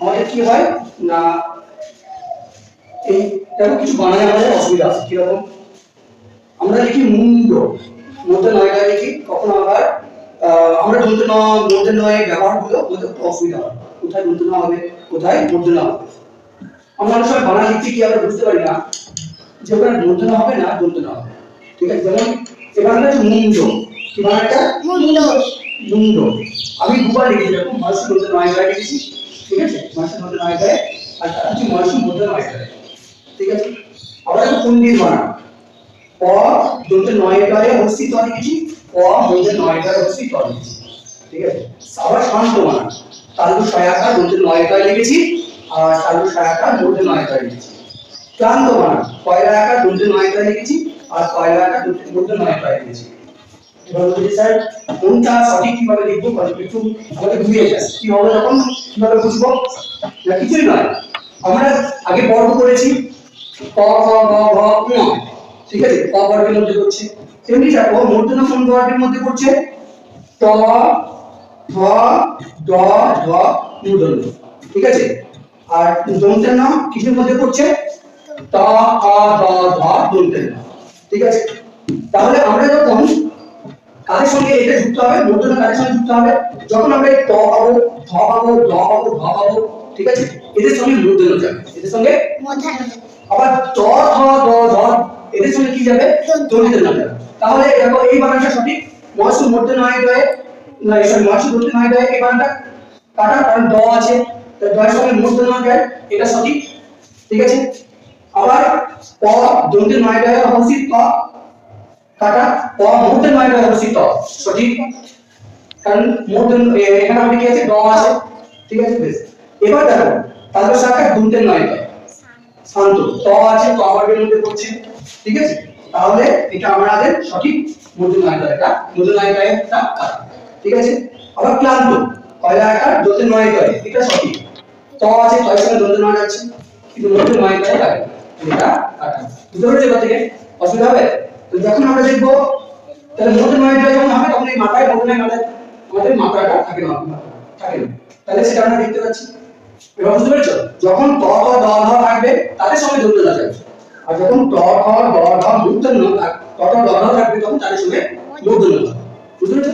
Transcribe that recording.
আমাদের কি হয়? না এই দেখো কিছু বানায় আমাদের অসুবিধা আছে কীরকম? আমরা লিখি মুন্ড মধ্যে নয়টা লিখি কখনো আবার আমরা ন মধ্যে নয় ব্যবহার করলে আমাদের একটু অসুবিধা হয়। কোথায় দন্ত না হবে কোথায় মধ্যে না হবে। আমরা অনেক সময় বানা লিখছি কি আমরা বুঝতে পারি না যে ওখানে দন্ত না হবে না দন্ত না হবে। ঠিক আছে? যেমন এখানে হচ্ছে মুন্ড কি বানানটা মুন্ড। মুন্ড। আমি দুবার লিখেছি এরকম মহাশু মধ্যে নয় লিখেছি। ঠিক আছে? মহাশু মধ্যে নয় আর তার হচ্ছে মধ্যে নয় ঠিক আছে? আবার কুন্ডির বানান প দন্তে নয় গায়ে অবস্থিত মধ্যে নয় গায়ে অবস্থিত লিখেছি ঠিক আছে? আবার শান্ত বানান তালু সয়াকা দন্তে নয় গায়ে লিখেছি। আর তালু সয়াকা দন্তে নয় গায়ে লিখেছি। ক্লান্ত বানান কয়লা একা দন্তে নয় গায়ে আর একা দন্তে দন্তে নয় গায়ে লিখেছি। কীভাবে লিখব একটু আমাকে বুঝিয়ে যায় কি হবে তখন কীভাবে বুঝব? না, কিছুই নয়। আমরা আগে বর্গ করেছি। ক খ গ ঘ ঠিক আছে? ক বর্গের মধ্যে পড়ছে তেমনি দেখো মূর্ধন্য কোন বর্গের মধ্যে পড়ছে ট মূর্ধন্য ঠিক আছে? আর দন্তের নাম কিসের মধ্যে পড়ছে ত, আ দ ধ ঠিক আছে তাহলে আমরা যখন কাদের সঙ্গে এটা যুক্ত হবে মূর্ধন্য কাদের সঙ্গে যুক্ত হবে। যখন আমরা ত পাবো ধ পাবো দ পাবো ধ পাবো ঠিক আছে? এদের সঙ্গে মূর্ধন্য যাবে। এদের সঙ্গে আবার চ ধ দ ধ এদের সঙ্গে কি যাবে? না যাবে। তাহলে দেখো এই বানানটা সঠিক। মহাসু মধ্যে নয় দয়ে না সরি মহাসু মধ্যে নয় দয়ে এই বানানটা কাটা কারণ দ আছে। দয়ের সঙ্গে মধ্যে নয় যায় এটা সঠিক। ঠিক আছে? আবার প দন্তে নয় দয়ে অবস্থিত প কাটা প মধ্যে নয় দয়ে অবস্থিত। সঠিক? কারণ মধ্যে এ- এখানে আমাদের কি আছে? ড আছে। ঠিক আছে, বেশ। এবার দেখো তাদের শাখা দন্তে নয় শান্ত। ত আছে ত বর্গের মধ্যে পড়ছে। ঠিক আছে? তাহলে এটা আমাদের সঠিক মধ্য নায়িকা এটা মধ্য নায়িকা একটা ঠিক আছে? আবার ক্লান্ত। কয়লা আকার দোতে নয় কয় এটা সঠিক। ত আছে তয় সঙ্গে দোতে নয় যাচ্ছে। কিন্তু মধ্য নায়িকায় লাগে এটা কাটা বুঝতে পেরেছ এবার থেকে? অসুবিধা হবে? তো যখন আমরা দেখব, তাহলে মধ্য নায়িকা যখন হবে, তখন এই মাথায় মধ্য মাথায়, আমাদের মাত্রাটা থাকে না থাকে না। তাহলে সেটা আমরা দেখতে পাচ্ছি। এবার বুঝতে পেরেছ? যখন ক ক দ ধ থাকবে, তাদের সঙ্গে যুক্ত না থাকবে। আর যখন ট খ যুক্ত না ত ট দ ধ থাকবে, তখন তাদের সঙ্গে না থাকবে। বুঝতে পেরেছ?